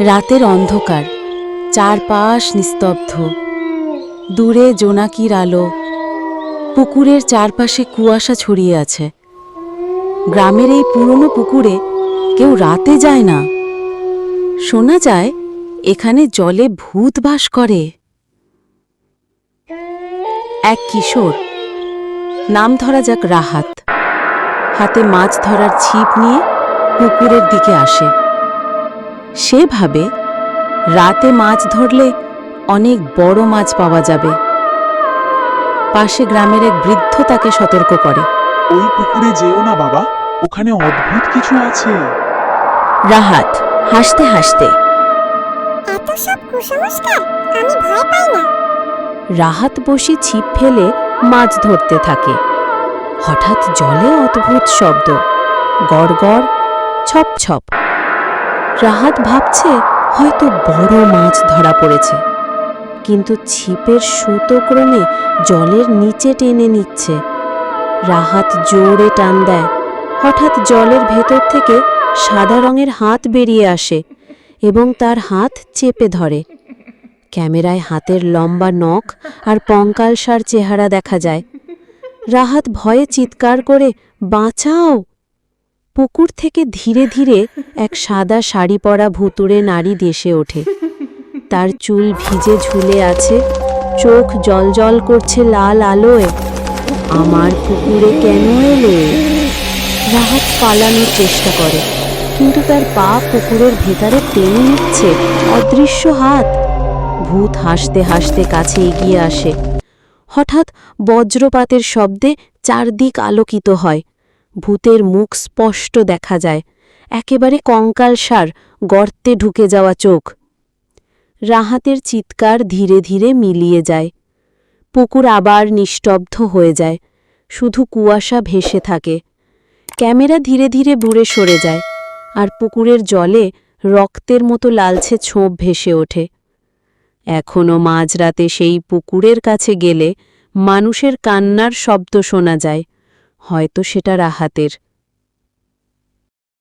রাতের অন্ধকার, চারপাশ নিস্তব্ধ। দূরে জোনাকির আলো, পুকুরের চারপাশে কুয়াশা ছড়িয়ে আছে। গ্রামের এই পুরনো পুকুরে কেউ রাতে যায় না। শোনা যায়, এখানে জলে ভূত বাস করে। এক কিশোর, নাম ধরা যাক রাহাত। হাতে মাছ ধরার ছিপ নিয়ে পুকুরের দিকে আসে। সে ভাবে রাতে মাছ ধরলে অনেক বড় মাছ পাওয়া যাবে। পাশে গ্রামের এক বৃদ্ধ তাকে সতর্ক করে। ওই পুকুরে যেও না বাবা ওখানে অদ্ভুত কিছু আছে। রাহাত হাসতে হাসতে। এত সব কুসংস্কার আমি ভয় পাই না। রাহাত বসে ছিপ ফেলে মাছ ধরতে থাকে। হঠাৎ জলে অদ্ভুত শব্দ। গড় গড় ছপ ছপ। রাহাত ভাবছে হয়তো বড় মাছ ধরা পড়েছে। কিন্তু ছিপের সুতো ক্রমে জলের নিচে টেনে নিচ্ছে। রাহাত জোরে টান দেয়। হঠাৎ জলের ভেতর থেকে সাদা রঙের হাত বেরিয়ে আসে এবং তার হাত চেপে ধরে। ক্যামেরায় হাতের লম্বা নখ আর পঙ্কালসার চেহারা দেখা যায়। রাহাত ভয়ে চিৎকার করে, বাঁচাও! পুকুর থেকে ধীরে ধীরে এক সাদা শাড়ি পরা ভুতুড়ে নারী দেশে ওঠে। তার চুল ভিজে ঝুলে আছে, চোখ জলজল করছে লাল আলোয়। আমার পুকুরে কেন এলে? রাহাত পালানোর চেষ্টা করে, কিন্তু তার পা পুকুরের ভেতরে টেনে নিচ্ছে অদৃশ্য হাত। ভূত হাসতে হাসতে কাছে এগিয়ে আসে। হঠাৎ বজ্রপাতের শব্দে চারদিক আলোকিত হয়। ভূতের মুখ স্পষ্ট দেখা যায়। একেবারে কঙ্কালসার গর্তে ঢুকে যাওয়া চোখ। রাহাতের চিৎকার ধীরে ধীরে মিলিয়ে যায়। পুকুর আবার নিস্তব্ধ হয়ে যায়। শুধু কুয়াশা ভেসে থাকে। ক্যামেরা ধীরে ধীরে বুড়ে সরে যায় আর পুকুরের জলে রক্তের মতো লালছে ছোপ ভেসে ওঠে। এখনও মাঝরাতে সেই পুকুরের কাছে গেলে মানুষের কান্নার শব্দ শোনা যায়। হয়তো সেটা রাহাতের।